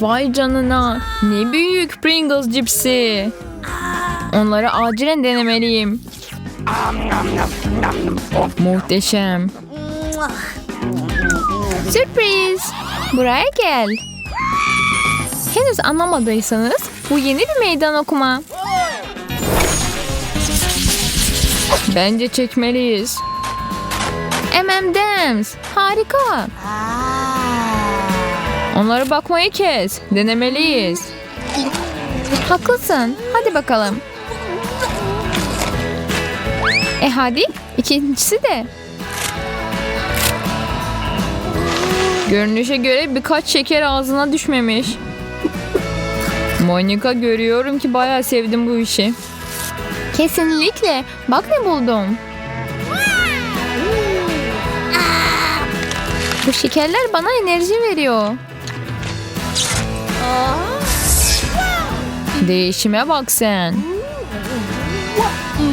Vay canına. Ne büyük Pringles cipsi. Onları acilen denemeliyim. Muhteşem. Sürpriz. Buraya gel. Henüz anlamadıysanız bu yeni bir meydan okuma. Bence çekmeliyiz. M&M's. Harika. Onlara bakmayı kes. Denemeliyiz. Haklısın. Hadi bakalım. E hadi. İkincisi de. Görünüşe göre birkaç şeker ağzına düşmemiş. Monika görüyorum ki bayağı sevdim bu işi. Kesinlikle. Bak ne buldum. Bu şekerler bana enerji veriyor. Değişime bak sen.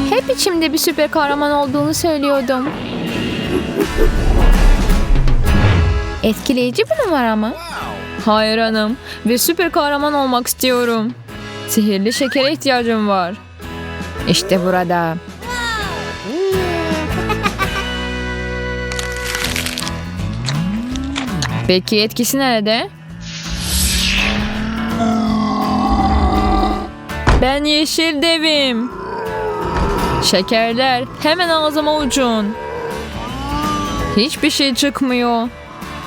Hep içimde bir süper kahraman olduğunu söylüyordum. Etkileyici bir numara mı? Hayır hanım ve süper kahraman olmak istiyorum. Sihirli şekere ihtiyacım var. İşte burada. Peki etkisi nerede? Ben yeşil devim. Şekerler hemen ağzıma ucun. Hiçbir şey çıkmıyor.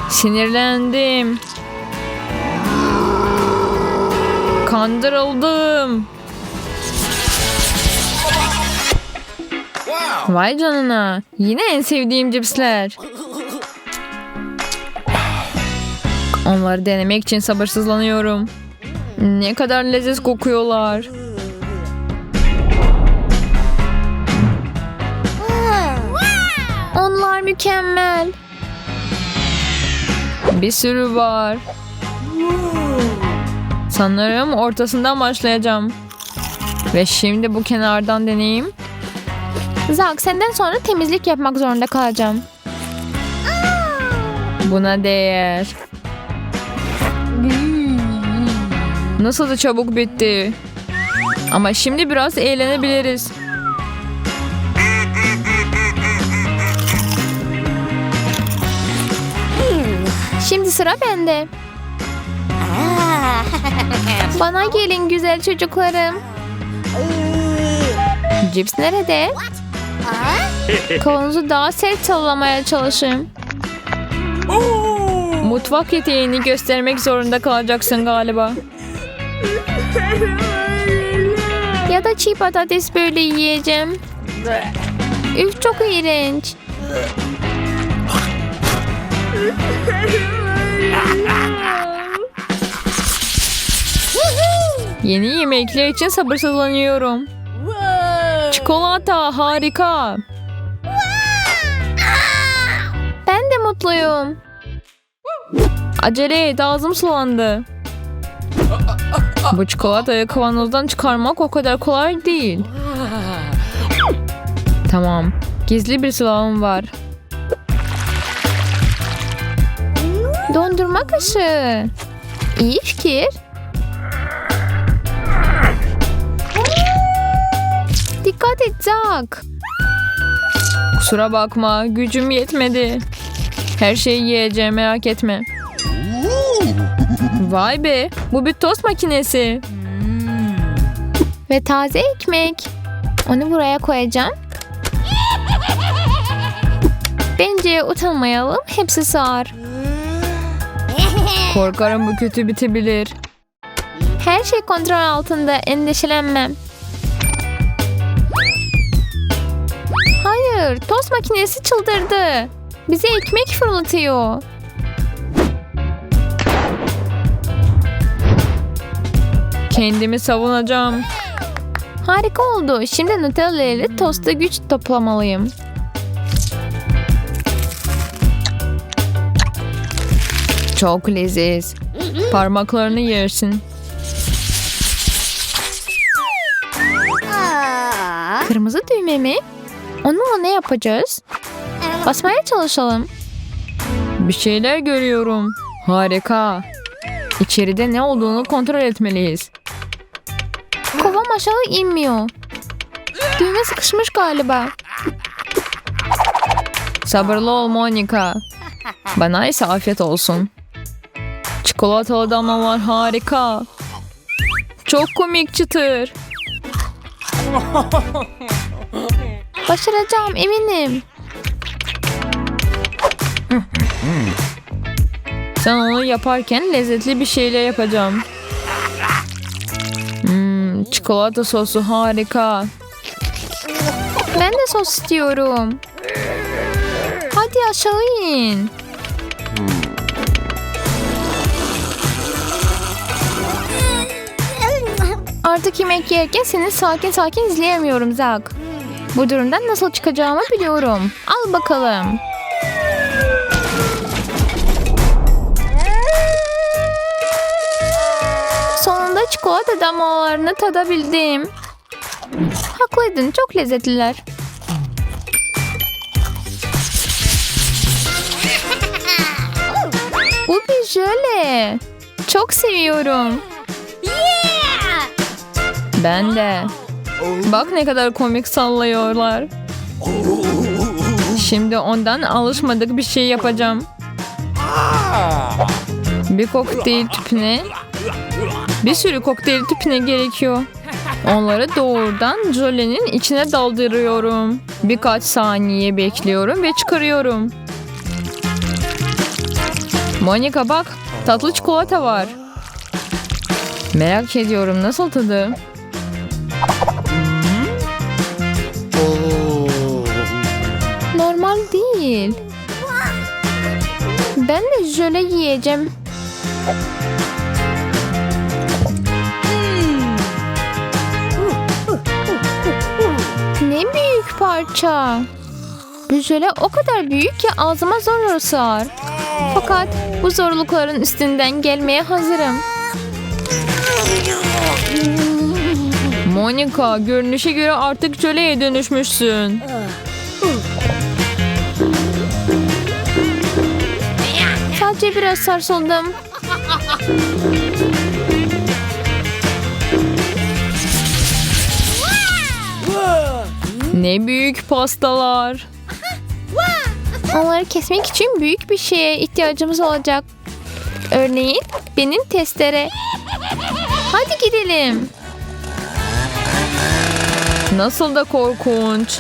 Sinirlendim. Kandırıldım. Vay canına. Yine en sevdiğim cipsler. Onları denemek için sabırsızlanıyorum. Ne kadar leziz kokuyorlar. Mükemmel. Bir sürü var. Sanırım ortasından başlayacağım. Ve şimdi bu kenardan deneyeyim. Zak senden sonra temizlik yapmak zorunda kalacağım. Buna değer. Nasıl da çabuk bitti. Ama şimdi biraz eğlenebiliriz. Şimdi sıra bende. Bana gelin güzel çocuklarım. Cips nerede? Kolunuzu daha sert sallamaya çalışın. Mutfak yeteneğini göstermek zorunda kalacaksın galiba. Ya da çiğ patates böyle yiyeceğim. Üf çok iğrenç. Yeni yemekler için sabırsızlanıyorum. Çikolata harika. Ben de mutluyum. Acele et ağzım sulandı. Bu çikolatayı kavanozdan çıkarmak o kadar kolay değil. Tamam. Gizli bir silahım var. Dondurma kaşığı. İyi fikir. Et Zak. Kusura bakma gücüm yetmedi. Her şeyi yiyeceğim merak etme. Vay be bu bir tost makinesi. Ve taze ekmek. Onu buraya koyacağım. Bence utanmayalım hepsi sığar. Korkarım bu kötü bitebilir. Her şey kontrol altında endişelenmem. Hayır tost makinesi çıldırdı. Bize ekmek fırlatıyor. Kendimi savunacağım. Harika oldu. Şimdi Nutella ile tosta güç toplamalıyım. Çok leziz. Parmaklarını yersin. Kırmızı düğme mi? Onunla ne yapacağız? Basmaya çalışalım. Bir şeyler görüyorum. Harika. İçeride ne olduğunu kontrol etmeliyiz. Kovam aşağı inmiyor. Düğme sıkışmış galiba. Sabırlı ol Monica. Bana ise afiyet olsun. Çikolatalı damlalar harika. Çok komik çıtır. Başaracağım eminim. Sen onu yaparken lezzetli bir şeyle yapacağım. Hmm, çikolata sosu harika. Ben de sos istiyorum. Hadi aşağı in. Artık yemek yerken seni sakin sakin izleyemiyorum Zak. Bu durumdan nasıl çıkacağımı biliyorum. Al bakalım. Sonunda çikolata damlalarını tadabildim. Haklıydın, çok lezzetliler. Bu bir jöle. Çok seviyorum. Ben de. Bak ne kadar komik sallıyorlar. Şimdi ondan alışmadık bir şey yapacağım. Bir kokteyl tüpüne bir sürü kokteyl tüpüne gerekiyor. Onları doğrudan jölenin içine daldırıyorum. Birkaç saniye bekliyorum ve çıkarıyorum. Monica bak, tatlı çikolata var. Merak ediyorum nasıl tadı? Ben de jöle yiyeceğim. Ne büyük parça. Bu jöle o kadar büyük ki ağzıma zor sığar. Fakat bu zorlukların üstünden gelmeye hazırım. Monica, görünüşe göre artık jöleye dönüşmüşsün. Sadece biraz sarsıldım. Ne büyük pastalar. Onları kesmek için büyük bir şeye ihtiyacımız olacak. Örneğin benim testere. Hadi gidelim. Nasıl da korkunç.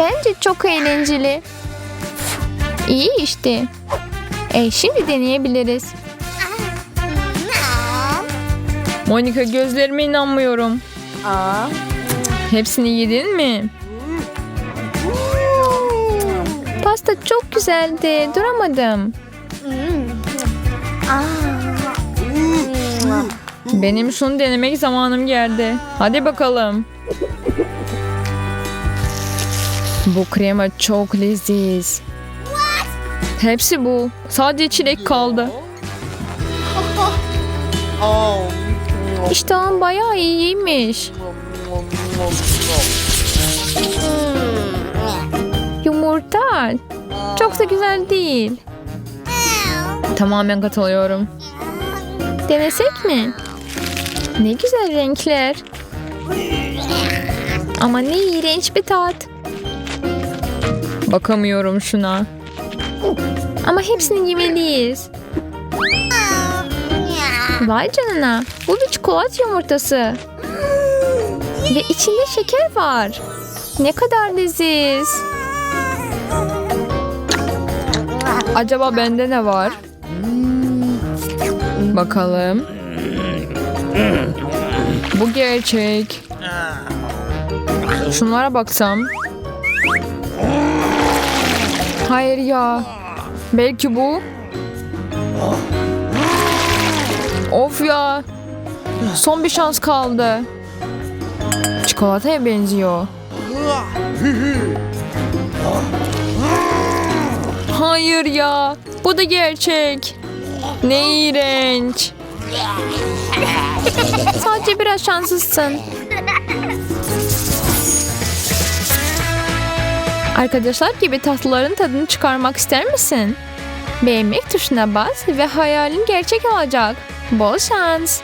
Bence çok eğlenceli. İyi işte. E şimdi deneyebiliriz. Monica gözlerime inanmıyorum. Hepsini yedin mi? Pasta çok güzeldi. Duramadım. Benim şunu denemek zamanım geldi. Hadi bakalım. Bu krema çok leziz. Hepsi bu. Sadece çilek kaldı. İştahım bayağı iyiymiş. Yumurta. Çok da güzel değil. Tamamen katılıyorum. Denesek mi? Ne güzel renkler. Ama ne iğrenç bir tat. Bakamıyorum şuna. Ama hepsini yemeliyiz. Vay canına. Bu bir çikolata yumurtası. Ve içinde şeker var. Ne kadar leziz. Acaba bende ne var? Bakalım. Bu gerçek. Şunlara baksam. Hayır ya. Belki bu. Of ya. Son bir şans kaldı. Çikolataya benziyor. Hayır ya. Bu da gerçek. Ne iğrenç. Sadece biraz şanslısın. Arkadaşlar gibi tatlıların tadını çıkarmak ister misin? Beğenmek tuşuna bas ve hayalin gerçek olacak. Bol şans.